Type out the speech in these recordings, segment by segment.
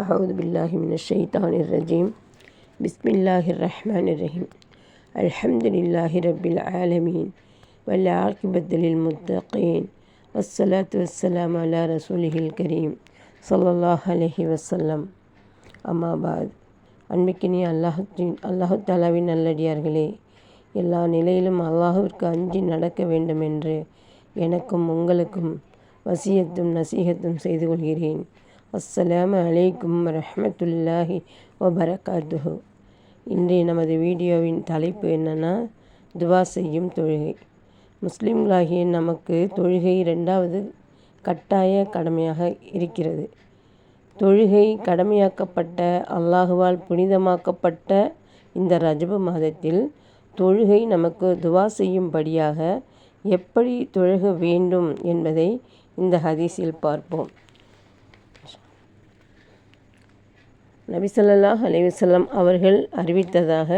அஹவுது பில்லாஹி மின ஷெய்தானிர் ரஜீம் பிஸ்மில்லாஹிர் ரஹ்மான் ரஹீம் அல்ஹம்துலில்லாஹி ரபில் ஆலமீன் வல்ல ஆக்கிபத்தலில் முத்தகீன் வசலாத்து வசலாம் அலா ரசூலிஹில் கரீம் சல்லாஹ் அலஹி வசல்லம் அம்மாபாத் அன்பிக்கினி அல்லாஹத்தின் அல்லாஹு தாலாவின் நல்லடியார்களே எல்லா நிலையிலும் அல்லாஹுவிற்கு அஞ்சு நடக்க வேண்டும் என்று எனக்கும் உங்களுக்கும் வசியத்தும் நசீகத்தும் செய்து கொள்கிறேன். அஸ்ஸலாமு அலைக்கும் ரஹமத்துல்லாஹி வபரகாத்துஹு. இன்றைய நமது வீடியோவின் தலைப்பு என்னென்னா துவா செய்யும் தொழுகை. முஸ்லீம்களாகிய நமக்கு தொழுகை ரெண்டாவது கட்டாய கடமையாக இருக்கிறது. தொழுகை கடமையாக்கப்பட்ட அல்லாஹுவால் புனிதமாக்கப்பட்ட இந்த ரஜப மாதத்தில் தொழுகை நமக்கு துவா செய்யும்படியாக எப்படி தொழுக வேண்டும் என்பதை இந்த ஹதீஸில் பார்ப்போம். நபிசல்லாஹ் அலைவசல்லம் அவர்கள் அறிவித்ததாக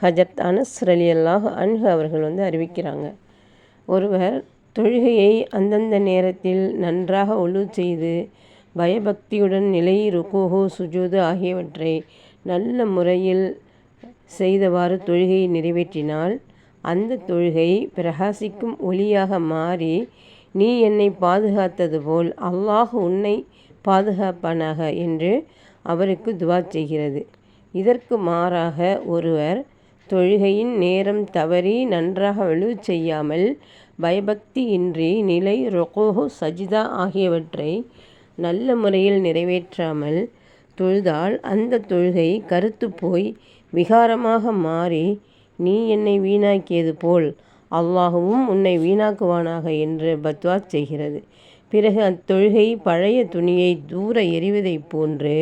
ஹஜரத் அனஸ் அலி அல்லாஹ் அன்ஹு அவர்கள் வந்து அறிவிக்கிறாங்க. ஒருவர் தொழுகையை அந்தந்த நேரத்தில் நன்றாக ஒழு செய்து பயபக்தியுடன் நிலை ருக்குஹு சுஜூது ஆகியவற்றை நல்ல முறையில் செய்தவாறு தொழுகையை நிறைவேற்றினால் அந்த தொழுகை பிரகாசிக்கும் ஒளியாக மாறி நீ என்னை பாதுகாத்தது போல் அல்லாஹ் உன்னை பாதுகாப்பானாக என்று அவருக்கு துவா செய்கிறது. இதற்கு மாறாக ஒருவர் தொழுகையின் நேரம் தவறி நன்றாக வலு செய்யாமல் பயபக்தியின்றி நிலை ரொகோஹு சஜிதா ஆகியவற்றை நல்ல முறையில் நிறைவேற்றாமல் தொழுதால் அந்த தொழுகை கருத்து போய் விகாரமாக மாறி நீ என்னை வீணாக்கியது போல் அல்லாகவும் உன்னை வீணாக்குவானாக என்று பத்வா செய்கிறது. பிறகு அத்தொழுகை பழைய துணியை தூர எறிவதைப் போன்று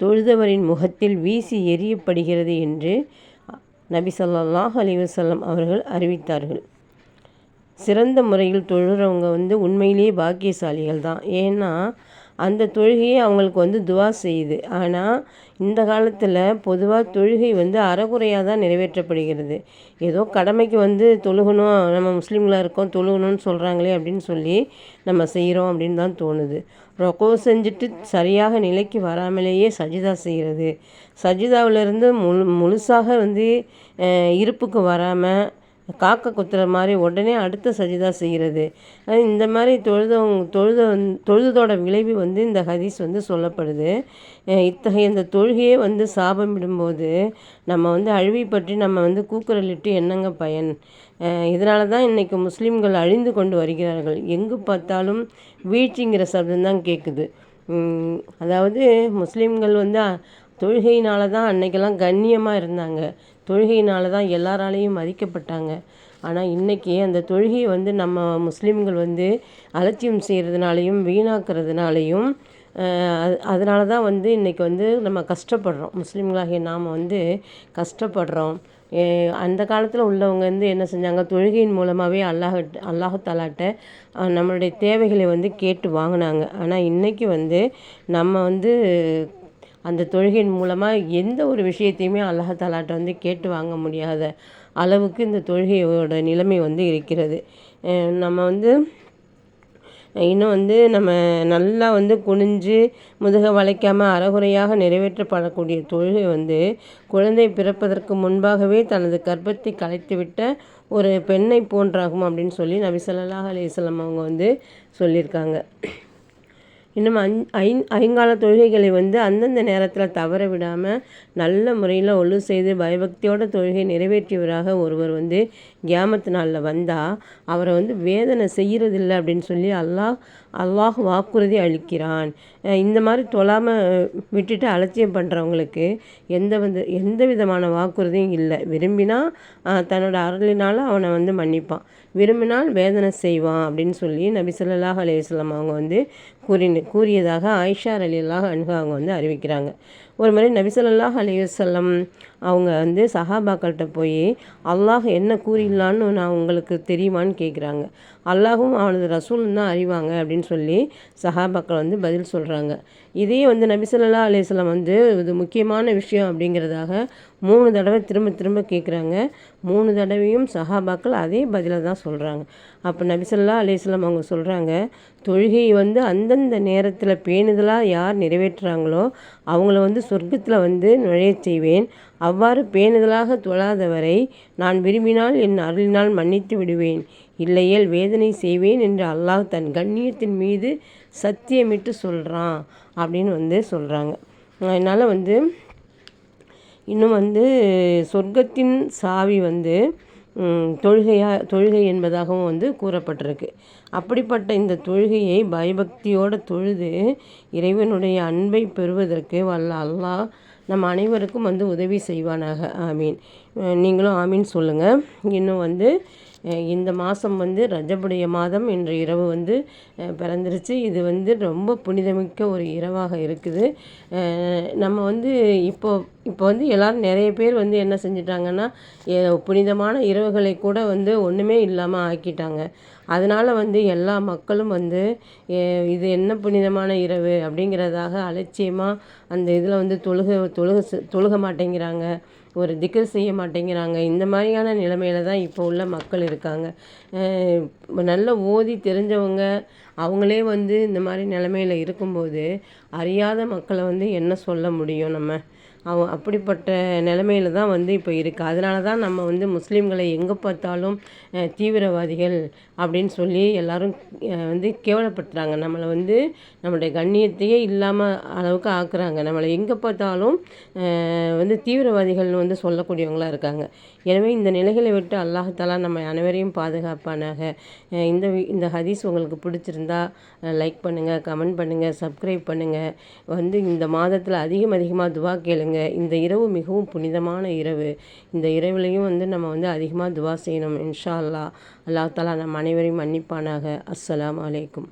தொழுதவரின் முகத்தில் வீசி எரியப்படுகிறது என்று நபி சொல்லாஹ் அலிவசல்லம் அவர்கள் அறிவித்தார்கள். சிறந்த முறையில் தொழுகிறவங்க வந்து உண்மையிலேயே பாக்கியசாலிகள் தான். ஏன்னா அந்த தொழுகையை அவங்களுக்கு வந்து துவா செய்யுது. ஆனால் இந்த காலத்தில் பொதுவாக தொழுகை வந்து அறகுறையாக தான் நிறைவேற்றப்படுகிறது. ஏதோ கடமைக்கு வந்து தொழுகணும் நம்ம முஸ்லீம்களாக இருக்கோம் தொழுகணும்னு சொல்கிறாங்களே அப்படின்னு சொல்லி நம்ம செய்கிறோம் அப்படின்னு தான் தோணுது. ரொக்கோ செஞ்சுட்டு சரியாக நிலைக்கு வராமலேயே சஜிதா செய்கிறது சஜிதாவிலேருந்து முழு முழுசாக வந்து இருப்புக்கு வராமல் காக்க குத்துற மாதிரி உடனே அடுத்த சஜிதா செய்கிறது இந்த மாதிரி தொழுதவங்க தொழுத தொழுதோட விளைவு வந்து இந்த ஹதீஸ் வந்து சொல்லப்படுது. இத்தகைய இந்த தொழுகையே வந்து சாபமிடும்போது நம்ம வந்து அழிவை பற்றி நம்ம வந்து கூக்குரலிட்டு என்னங்க பயன்? இதனால தான் இன்றைக்கி முஸ்லீம்கள் அழிந்து கொண்டு வருகிறார்கள். எங்கு பார்த்தாலும் வீழ்ச்சிங்கிற சப்தம் தான் கேட்குது அதாவது முஸ்லீம்கள் வந்து தொழுகையினால தான் அன்னைக்கெல்லாம் கண்ணியமாக இருந்தாங்க. தொழுகையினால தான் எல்லாராலையும் மதிக்கப்பட்டாங்க. ஆனால் இன்றைக்கி அந்த தொழுகையை வந்து நம்ம முஸ்லீம்கள் வந்து அலட்சியம் செய்கிறதுனாலையும் வீணாக்கிறதுனாலையும் அது அதனால தான் வந்து இன்றைக்கி வந்து நம்ம கஷ்டப்படுறோம். முஸ்லீம்களாகிய நாம் வந்து கஷ்டப்படுறோம். அந்த காலத்தில் உள்ளவங்க வந்து என்ன செஞ்சாங்க? தொழுகையின் மூலமாகவே அல்லாஹ் அல்லாஹாலாட்ட நம்மளுடைய தேவைகளை வந்து கேட்டு வாங்கினாங்க. ஆனால் இன்றைக்கி வந்து நம்ம வந்து அந்த தொழுகையின் மூலமாக எந்த ஒரு விஷயத்தையுமே அல்லாஹாலாட்ட வந்து கேட்டு வாங்க முடியாத அளவுக்கு இந்த தொழுகையோட நிலைமை வந்து இருக்கிறது. நம்ம வந்து இன்னும் வந்து நம்ம நல்லா வந்து குனிஞ்சு முதுக வளைக்காமல் அறகுறையாக நிறைவேற்றப்படக்கூடிய தொழுகை வந்து குழந்தை பிறப்பதற்கு முன்பாகவே தனது கர்ப்பத்தை கலைத்துவிட்ட ஒரு பெண்ணை போன்றாகும் அப்படின்னு சொல்லி நபி சொல்லாஹ் அலிஸ்லாம் அவங்க வந்து சொல்லியிருக்காங்க. இன்னும் அஞ் ஐ ஐங்கால தொழுகைகளை வந்து அந்தந்த நேரத்தில் தவற விடாமல் நல்ல முறையில் ஒழு செய்து பயபக்தியோட தொழுகை நிறைவேற்றியவராக ஒருவர் வந்து கியாமத்து நாளில் வந்தால் அவரை வந்து வேதனை செய்கிறதில்ல அப்படின்னு சொல்லி அல்லாஹ் அல்லாஹ் வாக்குறுதி அளிக்கிறான். இந்த மாதிரி தொழாமல் விட்டுட்டு அலட்சியம் பண்ணுறவங்களுக்கு எந்த வந்து எந்த விதமான வாக்குறுதியும் இல்லை. விரும்பினா தன்னோட அருளினால் அவனை வந்து மன்னிப்பான். விரும்பினால் வேதனை செய்வான் அப்படின்னு சொல்லி நபி சொல்லாஹ் அலையம் அவங்க வந்து கூறின கூறியதாக ஆயிஷா அலிலாக அன்ஹா அவங்க வந்து அறிவிக்கிறாங்க. ஒரு முறை நபிசல்லாஹ் அலையுசல்லம் அவங்க வந்து சஹாபாக்கள்கிட்ட போய் அல்லாஹ் என்ன கூறிடலான்னு நான் உங்களுக்கு தெரியுமான்னு கேட்குறாங்க அல்லாஹும் அவனது ரசூலும் தான் அறிவாங்க அப்படின்னு சொல்லி சஹாபாக்கள் வந்து பதில் சொல்கிறாங்க இதே வந்து நபிசல்லா அலையம் வந்து இது முக்கியமான விஷயம் அப்படிங்கிறதாக மூணு தடவை திரும்ப திரும்ப கேட்குறாங்க மூணு தடவையும் சஹாபாக்கள் அதே பதிலை தான் சொல்கிறாங்க அப்போ நபிசல்லா அலிஸ்லாம் அவங்க சொல்கிறாங்க தொழுகையை வந்து அந்தந்த நேரத்தில் பேணுதலாக யார் நிறைவேற்றுறாங்களோ அவங்கள வந்து சொர்க்கத்தில் வந்து நுழையச் செய்வேன். அவ்வாறு பேணுதலாக தொழாதவரை நான் விரும்பினால் என் அருளினால் மன்னித்து விடுவேன். இல்லையேல் வேதனை செய்வேன் என்று அல்லாஹ் தன் கண்ணியத்தின் மீது சத்தியமிட்டு சொல்கிறான் அப்படின்னு வந்து சொல்கிறாங்க அதனால் வந்து இன்னும் வந்து சொர்க்கத்தின் சாவி வந்து தொழுகையாக தொழுகை என்பதாகவும் வந்து கூறப்பட்டிருக்கு. அப்படிப்பட்ட இந்த தொழுகையை பயபக்தியோடு தொழுது இறைவனுடைய அன்பை பெறுவதற்கு வல்ல அல்லாஹ் நம் அனைவருக்கும் வந்து உதவி செய்வானாக. ஆமீன். நீங்களும் ஆமீன் சொல்லுங்கள் இன்னும் வந்து இந்த மாதம் வந்து ரஜபுடைய மாதம். என்ற இரவு வந்து பிறந்துருச்சு. இது வந்து ரொம்ப புனிதமிக்க ஒரு இரவாக இருக்குது. நம்ம வந்து இப்போ இப்போ வந்து எல்லோரும் நிறைய பேர் வந்து என்ன செஞ்சிட்டாங்கன்னா புனிதமான இரவுகளை கூட வந்து ஒன்றுமே இல்லாமல் ஆக்கிட்டாங்க. அதனால் வந்து எல்லா மக்களும் வந்து இது என்ன புனிதமான இரவு அப்படிங்கிறதாக அலட்சியமாக அந்த இதில் வந்து தொழுக தொழுக தொழுக மாட்டேங்கிறாங்க. ஒரு திக்கர் செய்ய மாட்டேங்கிறாங்க. இந்த மாதிரியான நிலைமையில தான் இப்போ உள்ள மக்கள் இருக்காங்க. நல்ல ஓதி தெரிஞ்சவங்க அவங்களே வந்து இந்த மாதிரி நிலமையில இருக்கும்போது அறியாத மக்களை வந்து என்ன சொல்ல முடியும் நம்ம? அவ அப்படிப்பட்ட நிலமையில தான் வந்து இப்போ இருக்குது அதனால தான் நம்ம வந்து முஸ்லீம்களை எங்கே பார்த்தாலும் தீவிரவாதிகள் அப்படின்னு சொல்லி எல்லோரும் வந்து கேவலப்படுத்துகிறாங்க நம்மளை வந்து நம்மளுடைய கண்ணியத்தையே இல்லாமல் அளவுக்கு ஆக்குறாங்க. நம்மளை எங்கே பார்த்தாலும் வந்து தீவிரவாதிகள்னு வந்து சொல்லக்கூடியவங்களாக இருக்காங்க. எனவே இந்த நிலைகளை விட்டு அல்லாஹாலா நம்ம அனைவரையும் பாதுகாப்பானாக. இந்த இந்த ஹதீஸ் உங்களுக்கு பிடிச்சிருந்தா லைக் பண்ணுங்கள் கமெண்ட் பண்ணுங்கள் சப்ஸ்கிரைப் பண்ணுங்கள் வந்து இந்த மாதத்தில் அதிகம் அதிகமாக துவா கேளுங்க. இந்த இரவு மிகவும் புனிதமான இரவு. இந்த இரவுலையும் வந்து நம்ம வந்து அதிகமாக துவா செய்யணும் இன்ஷா அல்லா அல்லா தாலா நம் அனைவரையும் மன்னிப்பானாக. அஸ்ஸலாம் அலைக்கும்.